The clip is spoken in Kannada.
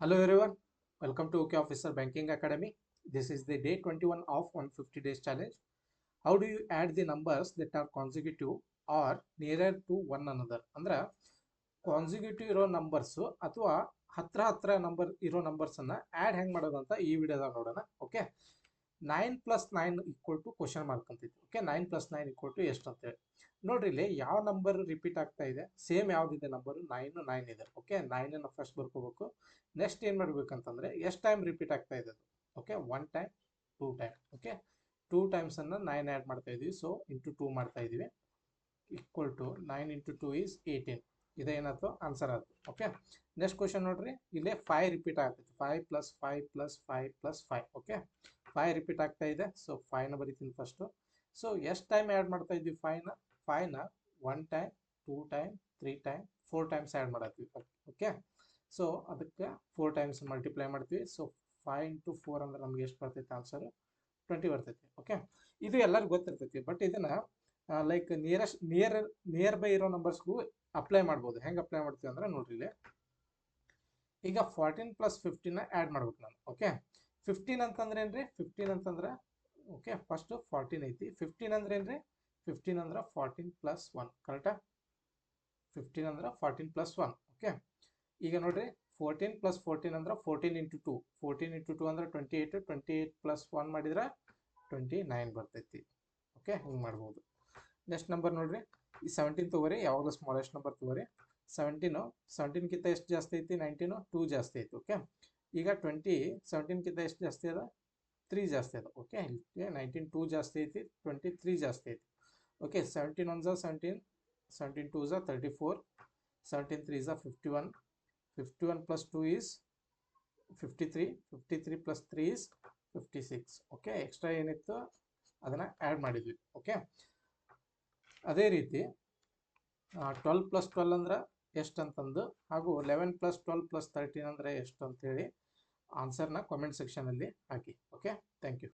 Hello everyone, welcome to OK Officer Banking Academy. This is the day 21 of 150 days challenge. How do you add the numbers that are consecutive or nearer to one another? ಅಂದ್ರೆ ಕಾನ್ಸಿಕ್ಯೂಟಿವ್ ಇರೋ numbers, ಅಥವಾ ಹತ್ರ ಹತ್ರ ನಂಬರ್ ಇರೋ numbers anna, add hang ಅಂತ ಈ ವಿಡಿಯೋದಾಗ ನೋಡೋಣ okay nine plus nine equal to question mark ಅಂತೈತಿ okay nine plus nine equal to ಎಷ್ಟು ಅಂತೇಳಿ ನೋಡ್ರಿ ಇಲ್ಲಿ ಯಾವ ನಂಬರ್ ರಿಪೀಟ್ ಆಗ್ತಾ ಇದೆ ಸೇಮ್ ಯಾವ್ದಿದೆ ನಂಬರ್ ನೈನ್ ನೈನ್ ಇದೆ. ಓಕೆ ನೈನನ್ನು ಫಸ್ಟ್ ಬರ್ಕೋಬೇಕು. ನೆಕ್ಸ್ಟ್ ಏನು ಮಾಡ್ಬೇಕಂತಂದ್ರೆ ಎಷ್ಟು ಟೈಮ್ ರಿಪೀಟ್ ಆಗ್ತಾ ಇದೆ okay one time two time okay two ಟೈಮ್ಸನ್ನು nine add ಮಾಡ್ತಾ ಇದೀವಿ. ಸೊ ಇಂಟು ಟೂ ಮಾಡ್ತಾ ಇದೀವಿ. Equal to nine into two is eighteen ಇದೇನಾಯ್ತು answer ಆಯ್ತು. ಓಕೆ ನೆಕ್ಸ್ಟ್ ಕ್ವಶನ್ ನೋಡ್ರಿ. ಇಲ್ಲೇ ಫೈವ್ ರಿಪೀಟ್ ಆಗ್ತೈತೆ. Five plus five plus five plus five okay five repeat ಆಗ್ತಾ ಇದೆ. ಸೊ ಫೈವ್ನ ಬರಿತೀನಿ ಫಸ್ಟು ಸೊ ಎಷ್ಟು ಟೈಮ್ ಆ್ಯಡ್ ಮಾಡ್ತಾ ಇದ್ವಿ ಫೈವ್ನ ಫೈವ್ನ one time two time three time four times add ಮಾಡತ್ತೀವಿ. Okay so ಅದಕ್ಕೆ ಫೋರ್ ಟೈಮ್ಸ್ ಮಲ್ಟಿಪ್ಲೈ ಮಾಡ್ತೀವಿ. ಸೊ ಫೈವ್ ಇಂಟು ಫೋರ್ ಅಂದ್ರೆ ನಮ್ಗೆ ಎಷ್ಟು ಬರ್ತೈತೆ ಆನ್ಸರ್ ಟ್ವೆಂಟಿ ಬರ್ತೈತಿ. ಓಕೆ ಇದು ಎಲ್ಲರಿಗೂ ಗೊತ್ತಿರ್ತೈತಿ. ಬಟ್ ಇದನ್ನ like nearest near near by ಇರೋ ನಂಬರ್ಸ್ಗೂ ಅಪ್ಲೈ ಮಾಡ್ಬೋದು. ಹೆಂಗೆ ಅಪ್ಲೈ ಮಾಡ್ತೀವಿ ಅಂದ್ರೆ ನೋಡ್ರಿ ಇಲ್ಲಿ. ಈಗ ಫಾರ್ಟೀನ್ ಪ್ಲಸ್ ಫಿಫ್ಟೀನ ಆ್ಯಡ್ ಮಾಡ್ಬೇಕು ನಾನು. ಓಕೆ ಫಿಫ್ಟೀನ್ ಅಂತಂದ್ರೆ ಏನ್ರಿ? ಫಿಫ್ಟೀನ್ ಅಂತಂದ್ರೆ ಓಕೆ ಫಸ್ಟ್ ಫಾರ್ಟೀನ್ ಐತಿ. ಫಿಫ್ಟೀನ್ ಅಂದ್ರೆ ಏನ್ರಿ? ಫಿಫ್ಟೀನ್ ಅಂದ್ರೆ ಫಾರ್ಟೀನ್ ಪ್ಲಸ್ ಒನ್ ಕರೆಕ್ಟಾ ಫಿಫ್ಟೀನ್ ಅಂದ್ರೆ ಫಾರ್ಟೀನ್ ಪ್ಲಸ್ ಒನ್ ಓಕೆ ಈಗ ನೋಡ್ರಿ ಫೋರ್ಟೀನ್ ಪ್ಲಸ್ ಫೋರ್ಟೀನ್ ಅಂದ್ರೆ fourteen into two fourteen into two ಅಂದ್ರೆ twenty eight twenty eight plus one ಮಾಡಿದ್ರೆ ಟ್ವೆಂಟಿ ನೈನ್ ಬರ್ತೈತಿ. ಓಕೆ ಹಿಂಗೆ ಮಾಡ್ಬೋದು. ನೆಕ್ಸ್ಟ್ ನಂಬರ್ ನೋಡ್ರಿ. ಈ ಸೆವೆಂಟೀನ್ ತಗೋರಿ, ಯಾವಾಗಲೂ ಸ್ಮಾಲೆಸ್ಟ್ ನಂಬರ್ ತಗೋರಿ. ಸೆವೆಂಟೀನು ಸೆವೆಂಟೀನ್ಕಿಂತ ಎಷ್ಟು ಜಾಸ್ತಿ ಐತಿ? ನೈನ್ಟೀನು ಟೂ ಜಾಸ್ತಿ ಐತಿ. ಓಕೆ ಈಗ ಟ್ವೆಂಟಿ ಸೆವೆಂಟೀನ್ಕಿಂತ ಎಷ್ಟು ಜಾಸ್ತಿ ಅದ? ತ್ರೀ ಜಾಸ್ತಿ ಅದ. ಓಕೆ ನೈನ್ಟೀನ್ ಟೂ ಜಾಸ್ತಿ ಐತಿ ಟ್ವೆಂಟಿ ತ್ರೀ ಜಾಸ್ತಿ ಐತಿ. ಟೂ ಝಾ thirty four seventeen three Jha fifty one fifty one plus two is fifty three fifty three plus three is fifty six okay extra ಏನಿತ್ತು? ಅದನ್ನು ಆ್ಯಡ್ ಮಾಡಿದ್ವಿ. ಓಕೆ ಅದೇ ರೀತಿ ಟ್ವೆಲ್ ಪ್ಲಸ್ ಟ್ವೆಲ್ ಅಂದ್ರೆ ಎಷ್ಟು ಅಂತಂದು, ಹಾಗೂ eleven plus twelve plus thirteen ಅಂದರೆ ಎಷ್ಟು ಅಂತೇಳಿ ಆನ್ಸರ್ನ ಕಾಮೆಂಟ್ ಸೆಕ್ಷನಲ್ಲಿ ಹಾಕಿ. Okay thank you